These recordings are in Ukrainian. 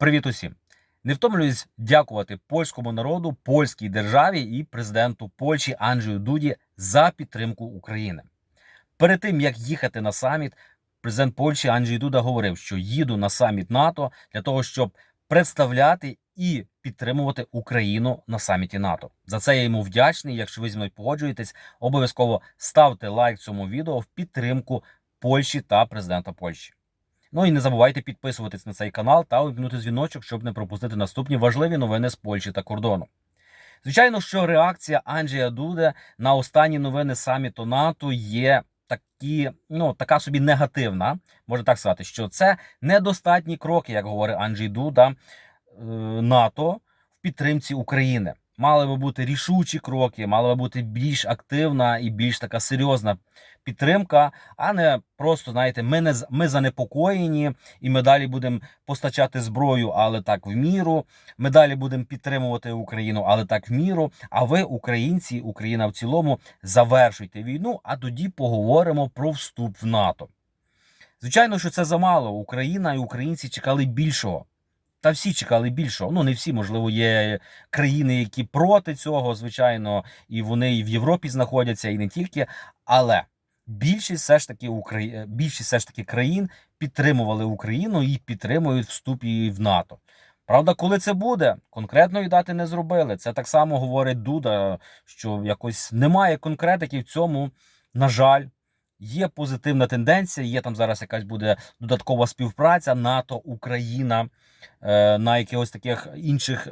Привіт усім! Не втомлююсь дякувати польському народу, польській державі і президенту Польщі Анджею Дуді за підтримку України. Перед тим як їхати на саміт, президент Польщі Анджей Дуда говорив, що їду на саміт НАТО для того, щоб представляти і підтримувати Україну на саміті НАТО. За це я йому вдячний. Якщо ви зі мною погоджуєтесь, обов'язково ставте лайк цьому відео в підтримку Польщі та президента Польщі. Ну і не забувайте підписуватись на цей канал та увімкнути дзвіночок, щоб не пропустити наступні важливі новини з Польщі та кордону. Звичайно, що реакція Анджея Дуде на останні новини саміту НАТО є такі, ну така собі негативна. Можна так сказати, що це недостатні кроки, як говорить Анджей Дуда, е, НАТО в підтримці України. Мали би бути рішучі кроки, мала би бути більш активна і більш така серйозна підтримка, а не просто знаєте, ми не ми занепокоєні, і ми далі будемо постачати зброю, але так в міру. Ми далі будемо підтримувати Україну, але так в міру. А ви, українці, Україна в цілому, завершуйте війну, а тоді поговоримо про вступ в НАТО. Звичайно, що це замало. Україна і українці чекали більшого. Та всі чекали більшого. Ну не всі, можливо, є країни, які проти цього, звичайно, і вони і в Європі знаходяться, і не тільки. Але більшість все ж таки Украї... більшість все ж таки країн підтримували Україну і підтримують вступ її в НАТО. Правда, коли це буде, конкретної дати не зробили. Це так само говорить Дуда, що якось немає конкретики в цьому. На жаль, є позитивна тенденція. Є там зараз якась буде додаткова співпраця НАТО, Україна е, на якихось таких інших е,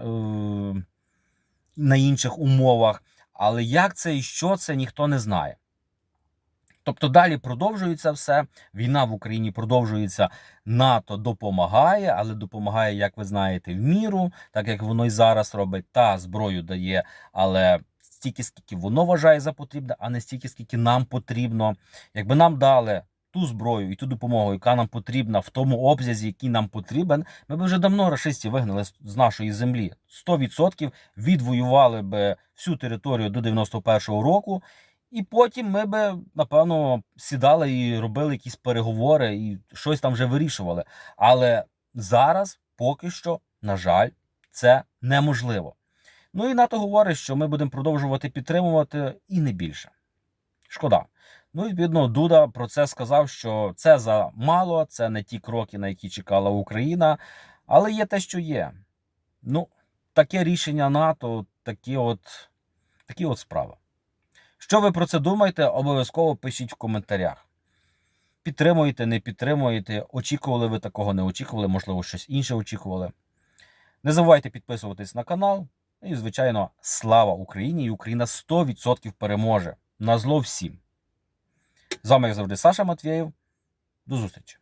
на інших умовах. Але як це і що це, ніхто не знає. Тобто далі продовжується все. Війна в Україні продовжується. НАТО допомагає, але допомагає, як ви знаєте, в міру, так як воно і зараз робить, та зброю дає, але стільки, скільки воно вважає за потрібне, а не стільки, скільки нам потрібно. Якби нам дали ту зброю і ту допомогу, яка нам потрібна в тому обсязі, який нам потрібен, ми б вже давно рашистів вигнали з- нашої землі. 100% відвоювали би всю територію до 91-го року. І потім ми би, напевно, сідали і робили якісь переговори і щось там вже вирішували. Але зараз поки що, на жаль, це неможливо. Ну і НАТО говорить, що ми будемо продовжувати підтримувати і не більше. Шкода. Ну, відповідно, Дуда про це сказав, що це за мало, це не ті кроки, на які чекала Україна, але є те, що є. Ну, таке рішення НАТО, такі от, такі от справи. Що ви про це думаєте? Обов'язково пишіть в коментарях. Підтримуєте, не підтримуєте, очікували ви такого, не очікували, можливо, щось інше очікували. Не забувайте підписуватись на канал. І, звичайно, слава Україні! І Україна 100% переможе. На зло всім. З вами, як завжди, Саша Матвєєв. До зустрічі!